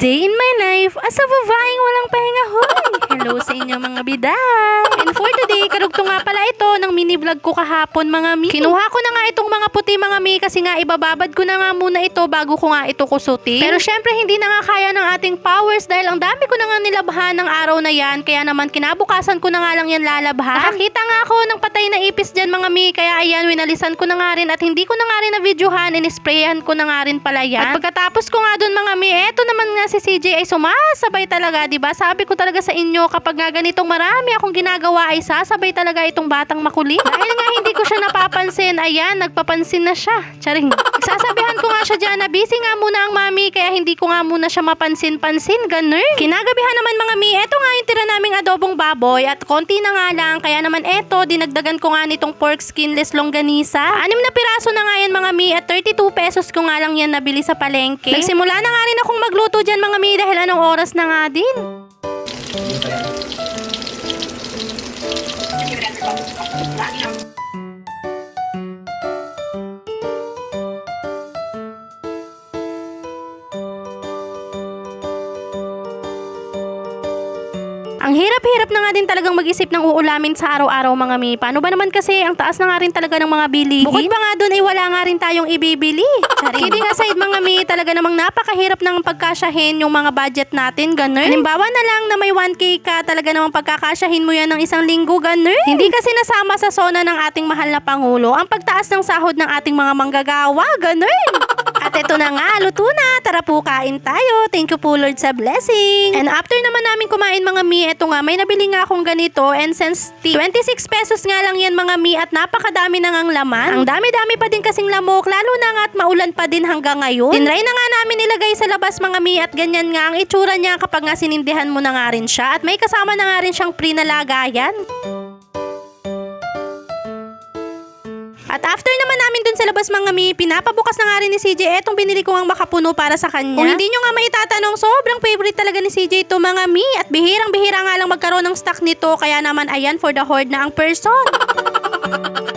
day in my life as a babaeng walang pahinga hoy. Hello sa inyo mga biday. And for today, karugto nga pala ito ng mini vlog ko kahapon mga mi. Kinuha ko na nga itong mga puti mga mi kasi nga ibababad ko na nga muna ito bago ko nga ito kusutin. Pero syempre hindi na nga kaya ng ating powers dahil ang dami ko na nga nilabhan ng araw na yan kaya naman kinabukasan ko na nga lang yan lalabhan. Nakakita nga ako ng patay na ipis dyan mga mi kaya ayan winalisan ko na nga rin at hindi ko na nga rin na videohan inisprayan ko na nga rin pala yan. At pagkatapos ko nga dun mga mi, eto naman nga si CJ ay sumasabay talaga, 'di ba? Sabi ko talaga sa inyo kapag nga ganitong marami akong ginagawa ay sasabay talaga itong batang makulit. Dahil nga hindi ko siya napapansin, ayan, nagpapansin na siya. Charing. Sasabihan ko nga siya dyan na busy nga muna ang mami kaya hindi ko nga muna siya mapansin-pansin, ganun. Kinagabihan naman mga mi, eto nga yung tira naming adobong baboy at konti na nga lang kaya naman eto, dinagdagan ko nga nitong pork skinless longganisa. Anim na piraso na nga yan mga mi at 32 pesos ko nga lang yan nabili sa palengke. Nagsimula na nga rin akong magluto dyan mga mi dahil anong oras na nga din. Thank you. Ang hirap-hirap na nga din talagang mag-isip ng uulamin sa araw-araw mga mi. Paano ba naman kasi ang taas na nga rin talaga ng mga bilihin? Bukod pa nga doon ay wala nga rin tayong ibibili. Kidding aside mga mi, talaga namang napakahirap ng pagkasyahin yung mga budget natin, ganun. Halimbawa na lang na may 1K ka, talaga namang pagkakasyahin mo yan ng isang linggo, ganun. Hindi kasi nasama sa zona ng ating mahal na Pangulo ang pagtaas ng sahod ng ating mga manggagawa, ganun. Ito na nga, luto na. Tara po, kain tayo. Thank you po Lord sa blessing. And after naman namin kumain mga mi, ito nga, may nabili nga akong ganito. And since ti- 26 pesos nga lang yan mga mi at napakadami na ngang laman. Ang dami-dami pa din kasing lamok, lalo na nga at maulan pa din hanggang ngayon. Tinry na nga namin ilagay sa labas mga mi at ganyan nga ang itsura niya kapag nga sinindihan mo na nga rin siya. At may kasama na nga rin siyang pre na lagayan. At after naman namin dun sa labas mga mi, pinapabukas na nga rin ni CJ etong binili ko ang makapuno para sa kanya. Kung hindi nyo nga maitatanong, sobrang favorite talaga ni CJ ito mga mi. At bihirang-bihira nga lang magkaroon ng stock nito, kaya naman ayan for the hoard na ang person.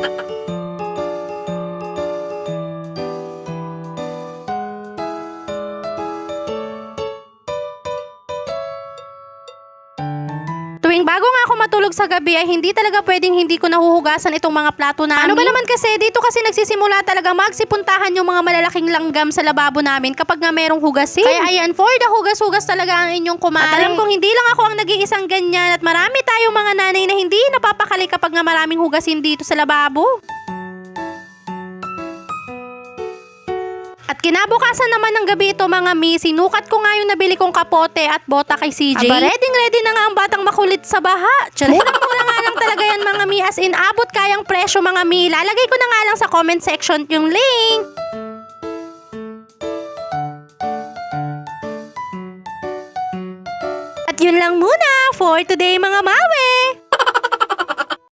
bago nga ako matulog sa gabi ay hindi talaga pwedeng hindi ko nahuhugasan itong mga plato namin. Ano ba naman kasi dito kasi nagsisimula talaga magsipuntahan yung mga malalaking langgam sa lababo namin kapag nga merong hugasin. Kaya ayan, for the hugas-hugas talaga ang inyong kumare. At alam kong hindi lang ako ang nag-iisang ganyan at marami tayong mga nanay na hindi napapakali kapag nga maraming hugasin dito sa lababo. At kinabukasan naman ng gabi ito mga mi, sinukat ko nga yung nabili kong kapote at bota kay CJ. Aba, ready ready na nga ang batang makulit sa baha. Murang-mura nga lang talaga yan mga mi, as in abot kayang presyo mga mi. Lalagay ko na nga lang sa comment section yung link. At yun lang muna for today mga mawe.